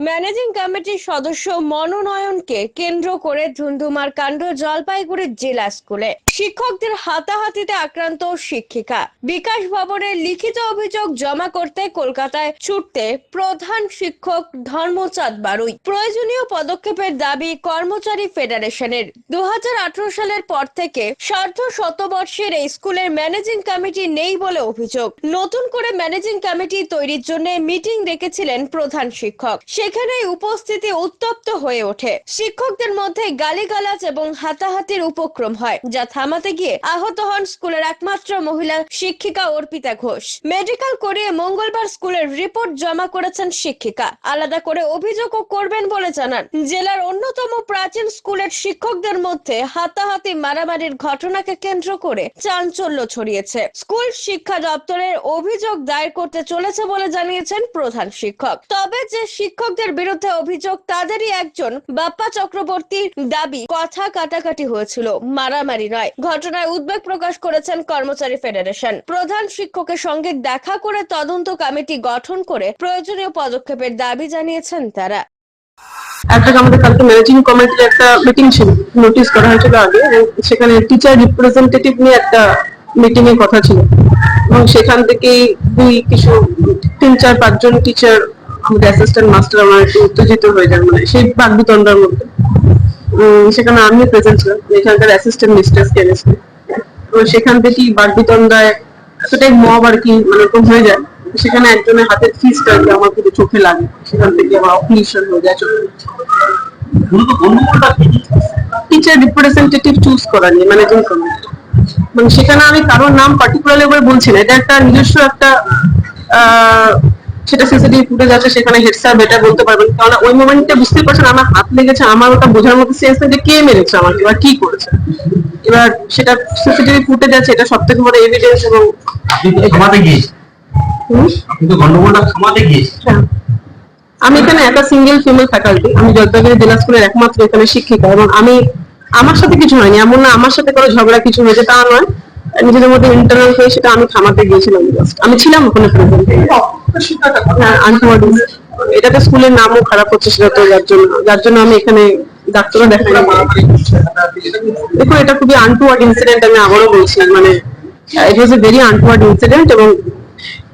Managing কমিটির সদস্য মনোনয়নকে কেন্দ্র করে ধুন্ধুমার কাণ্ড জলপাইগুড়ির জেলা স্কুলে। শিক্ষকদের হাতাহাতিতে আক্রান্ত শিক্ষিকা। বিকাশ ভবনের লিখিত অভিযোগ জমা করতে কলকাতায় ছুটতে প্রধান শিক্ষক ধর্মচাঁদ বারুই। প্রয়োজনীয় পদক্ষেপের দাবি কর্মচারী ফেডারেশনের। দু হাজার আঠারো সালের পর থেকে সার্ধ শতবর্ষের এই স্কুলের ম্যানেজিং কমিটি নেই বলে অভিযোগ। নতুন করে ম্যানেজিং কমিটি তৈরির জন্য মিটিং ডেকেছিলেন প্রধান শিক্ষক। সেখানে উপস্থিতি উত্তপ্ত হয়ে ওঠে। শিক্ষকদের মধ্যে গালিগালাজ এবং হাতাহাতির উপক্রম হয়, যা থামাতে গিয়ে আহত হন স্কুলের একমাত্র মহিলা শিক্ষিকা অর্পিতা ঘোষ। মেডিকেল করিয়ে মঙ্গলবার স্কুলের রিপোর্ট জমা করেছেন শিক্ষিকা। আলাদা করে অভিযোগও করবেন বলে জানান। জেলার অন্যতম প্রাচীন স্কুলের শিক্ষকদের মধ্যে হাতাহাতি মারামারির ঘটনাকে কেন্দ্র করে চাঞ্চল্য ছড়িয়েছে। স্কুল শিক্ষা দপ্তরের অভিযোগ দায়ের করতে চলেছে বলে জানিয়েছেন প্রধান শিক্ষক। তবে যে শিক্ষকদের বিরুদ্ধে অভিযোগ, তাদেরই একজন বাপ্পা চক্রবর্তীর দাবি, কথা কাটাকাটি হয়েছিল, মারামারি নয়। ঘটনায় উদ্বেগ প্রকাশ করেছেন কর্মচারী ফেডারেশন। প্রধান শিক্ষকের সঙ্গে দেখা করে তদন্ত কমিটি গঠন করে প্রয়োজনীয় পদক্ষেপের দাবি জানিয়েছেন তারা। একটা আমাদের কালকে ম্যানেজিং কমিটির একটা মিটিং ছিল নোটিস করা হয়েছিল আগে সেখানে টিচার রিপ্রেজেন্টেটিভ নিয়ে একটা মিটিং এর কথা ছিল। এবং সেখান থেকেই দুই কিছু, তিন, চার, পাঁচজন টিচার আমাদের অ্যাসিস্ট্যান্ট মাস্টার আমার একটু উত্তেজিত হয়ে যান মানে সেই বাকবিতণ্ডার মধ্যে। সেখানে আমিও প্রেজেন্ট ছিলাম এখানকার অ্যাসিস্ট্যান্ট মিস্টার্স কেমিস্ট্রি তো সেখান থেকেই বাকবিতণ্ডায় এতটাই মব আর কি মানে ওরকম হয়ে যায় সেখানে একজনের হাতের ফিসটা আর কি আমার খুবই চোখে লাগে। সেখান থেকে আমার অপারেশন হয়ে যায় চোখে টিচার রিপ্রেজেন্টেটিভ চুজ করা নিয়ে ম্যানেজিং কমিটি মানে সেখানে আমি কারোর নাম পার্টিকুলারলি বলছি না এটা একটা নিজস্ব একটা সেটা সিসিটিভি ফুটেজ আছে সেখানে হেড স্যার বেটার বলতে পারবেন। কারণ ওই মোমেন্টে বুঝতে পারছেন আমার হাত লেগেছে আমার ওটা বোঝার মতো সেন্স নেই যে কে মেরেছে আমাকে বা কি করেছে। এবার সেটা সিসিটিভি ফুটেজ আছে এটা সব থেকে বড় এভিডেন্স এবং থামাতে গিয়েছেন। হুম, আপনি তো গন্ডগোলটা থামাতে গিয়েছেন। হ্যাঁ। আমি এখানে একটা সিঙ্গেল ফিমেল ফ্যাকাল্টি আমি জলপাইগুড়ি জেলা স্কুলের একমাত্র এখানে শিক্ষিকা এবং আমি আমার সাথে কিছু হয়নি এমন না আমার সাথে কোনো ঝগড়া কিছু হয়েছে তা নয়। নিজেদের মধ্যে ইন্টারনাল হয়ে সেটা আমি থামাতে গিয়েছিলাম। আমি ছিলাম ওখানে প্রেজেন্ট আনটওয়ার্ড এটাতে স্কুলের নামও খারাপ হচ্ছে সেটা তো যার জন্য। যার জন্য আমি এখানে ডাক্তারও দেখাই দেখুন এটা খুবই আনটুয়ার্ড ইনসিডেন্ট আমি আবারও বলছি মানে it was a very untoward incident এবং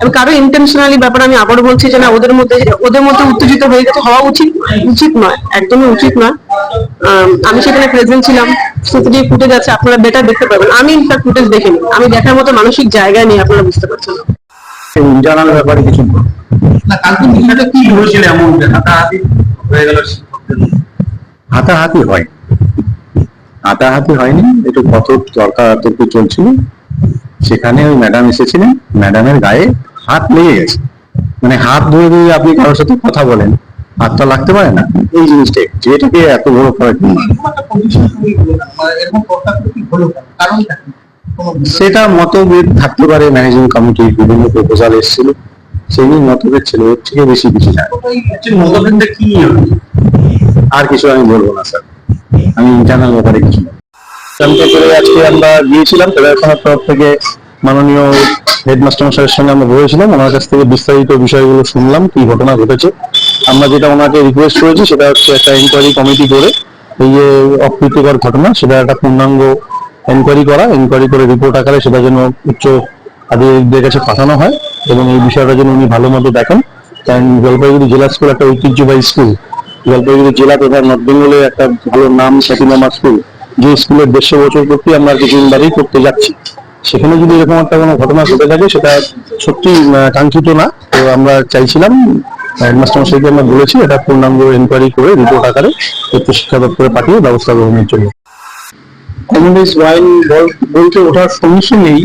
আমি কারও ইন্টেনশনালি ব্যাপার আমি আবারও বলছি যে না ওদের মধ্যে ওদের মধ্যে উত্তেজিত হয়ে গেছে হওয়া উচিত উচিত নয় একদমই উচিত নয়। আম, সেখানে প্রেজেন্ট ছিলাম সিসিটিভি ফুটেজ আছে আপনারা বেটার দেখতে পাবেন আমি ইনফ্যাক্ট ফুটেজ দেখিনি। আমি দেখার মতো মানসিক জায়গায় নেই আপনারা বুঝতে পারছেন জানার ব্যাপারে কিছু না কালকে বিষয়টা কি হয়েছিল এমন হাতাহাতি হয়ে গেল হাতাহাতি হয়। হাতাহাতি হয়নি একটু কত তর্কাতর্কি চলছিল। সেখানে ওই ম্যাডাম এসেছিলেন ম্যাডামের গায়ে হাত লেগে গেছে। মানে হাত ধরে ধরে আপনি কারোর সাথে কথা বলেন হাতটা লাগতে পারে না? এই জিনিসটা যেটাকে এত বড় করে এরকম সেটা মতভেদ থাকতে পারে ম্যানেজিং কমিটির বিভিন্ন প্রপোজাল এসেছিল। সেই নিয়ে মতভেদ ছিল এর থেকে বেশি কিছু না। মতভেদটা কি আর কিছু আমি বলব না স্যার। আমি ইন্টারনাল ব্যাপারে কিছু করে আজকে আমরা গিয়েছিলাম ফেডারেশনের তরফ থেকে মাননীয় হেডমাস্টার মশাইয়ের সঙ্গে আমরা বলেছিলাম ওনার কাছ থেকে বিস্তারিত বিষয়গুলো শুনলাম কি ঘটনা ঘটেছে। আমরা যেটা ওনাকে রিকোয়েস্ট করেছি সেটা হচ্ছে একটা ইনকোয়ারি কমিটি করে এই যে অপ্রীতিকর ঘটনা সেটা একটা পূর্ণাঙ্গ এনকোয়ারি করা এনকোয়ারি করে রিপোর্ট আকারে সেটা যেন উচ্চ আধিকারিকদের কাছে পাঠানো হয় এবং এই বিষয়টা যেন উনি ভালো মতো দেখেন। কারণ জলপাইগুড়ি জেলা স্কুল একটা ঐতিহ্যবাহী স্কুল। জলপাইগুড়ি জেলা তথা নর্থ বেঙ্গলে একটা ভালো নাম খ্যাতিনামা স্কুল। যে স্কুলের দেড়শো বছর পূর্তি আমরা কিছুদিনবারই করতে যাচ্ছি। সেখানে যদি এরকম একটা কোনো ঘটনা ঘটে থাকে, সেটা সত্যি কাঙ্ক্ষিত না। তো আমরা চাইছিলাম হেডমাস্টার মশাইকে আমরা বলেছি, এটা পূর্ণাঙ্গ এনকোয়ারি করে রিপোর্ট আকারে উচ্চ শিক্ষা দপ্তরে পাঠিয়ে ব্যবস্থা গ্রহণের জন্য। কমনওয়েলথ ওয়াইন বলতে ওঠার সমস্যা নেই।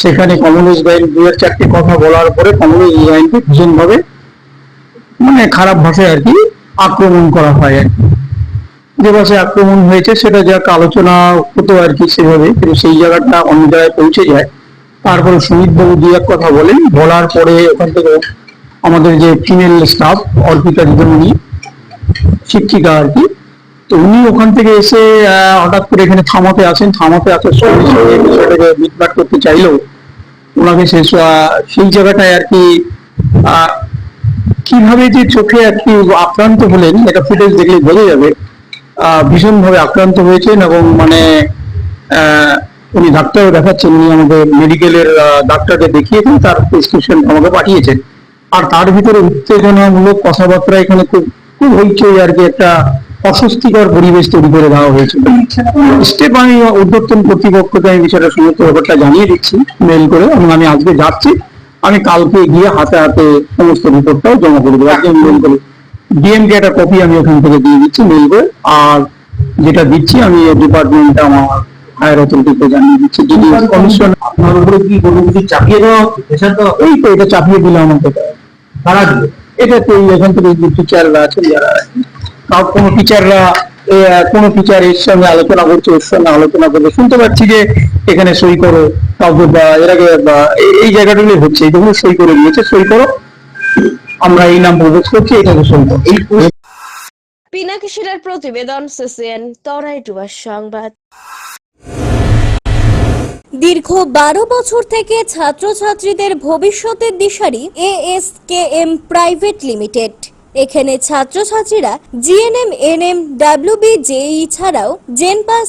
সেখানে কমনওয়েলথ ওয়াইন দু এক চারটি কথা বলার পরে কমনওয়েলথ ওয়াইনকে ভীষণভাবে মানে খারাপ ভাষায় আর কি আক্রমণ করা হয় আর কি। যে ভাষায় আক্রমণ হয়েছে সেটা যাক, আলোচনা হতো আর কি সেভাবে, কিন্তু সেই জায়গাটা অন্য জায়গায় পৌঁছে যায়। তারপরে সুমিত বাবু দু এক কথা বলেন, বলার পরে ওখান থেকে আমাদের যে ফিমেল স্টাফ অর্পিতা দিদিমণি, শিক্ষিকা আর কি তো উনি ওখান থেকে এসে হঠাৎ করে এখানে থামাতে আসেন, থামাতে আসার সঙ্গে সঙ্গে বিষয়টাকে মিটমাট করতে চাইলেও ওনাকে শেষ সেই জায়গাটায় আর কি কীভাবে যে চোখে আর কি আক্রান্ত হলেন এটা ফুটেজ দেখলে বোঝা যাবে ভীষণ ভাবে আক্রান্ত হয়েছেন এবং মানে উনি ডাক্তারও দেখাচ্ছেন, উনি আমাদের মেডিকেলের ডাক্তারকে দেখিয়েছেন তার প্রেসক্রিপশন আমাকে পাঠিয়েছেন। আর তার ভিতরে উত্তেজনামূলক কথাবার্তা এখানে খুব খুব হইচই আর কি একটা অস্বস্তিকর পরিবেশ তৈরি করে দেওয়া হয়েছিল। স্টেপ আমি উদ্যোক্তন কর্তৃপক্ষকে আমি বিষয়টা সমস্ত ব্যাপারটা জানিয়ে দিচ্ছি মেল করে এবং আমি আজকে যাচ্ছি। আমি কালকে গিয়ে হাতে হাতে সমস্ত রিপোর্টটাও জমা করে দেবো। আজকে মেল করে। ডিএমকে একটা কপি আমি ওখান থেকে দিয়ে দিচ্ছি মেল করে। আর যেটা দিচ্ছি আমি ডিপার্টমেন্টে আমার হায়ার অথরিটিকে জানিয়ে দিচ্ছি। যিনি কমিশন আপনার উপরে কি কোনো কিছু চাপিয়ে দেওয়া হচ্ছে? এই তো এটা চাপিয়ে দিলাম আমাকে। দিবে এটা তো এখান থেকে টিচাররা আছেন যারা কোনো টিচাররা কোনো টিচার এর সঙ্গে আলোচনা করছে ওর সঙ্গে আলোচনা করবে শুনতে পাচ্ছি যে এখানে সই করো কাউকে বা এর আগে এই- এই জায়গাগুলো হচ্ছে এইগুলো সই করে দিয়েছে সই করো। আমরা এই নাম প্রবেশ করছি এটাকে সই করো। এই পিনাকি শিলার প্রতিবেদন সিসিএন তরাই ডুয়ার সংবাদ। দীর্ঘ বারো বছর থেকে ছাত্রছাত্রীদের ভবিষ্যতের দিশারি এএসকেএম প্রাইভেট লিমিটেড। এখানে ছাত্রছাত্রীরা জিএনএম এনএম ডাব্লিউবি জেই ছাড়াও জেনপাস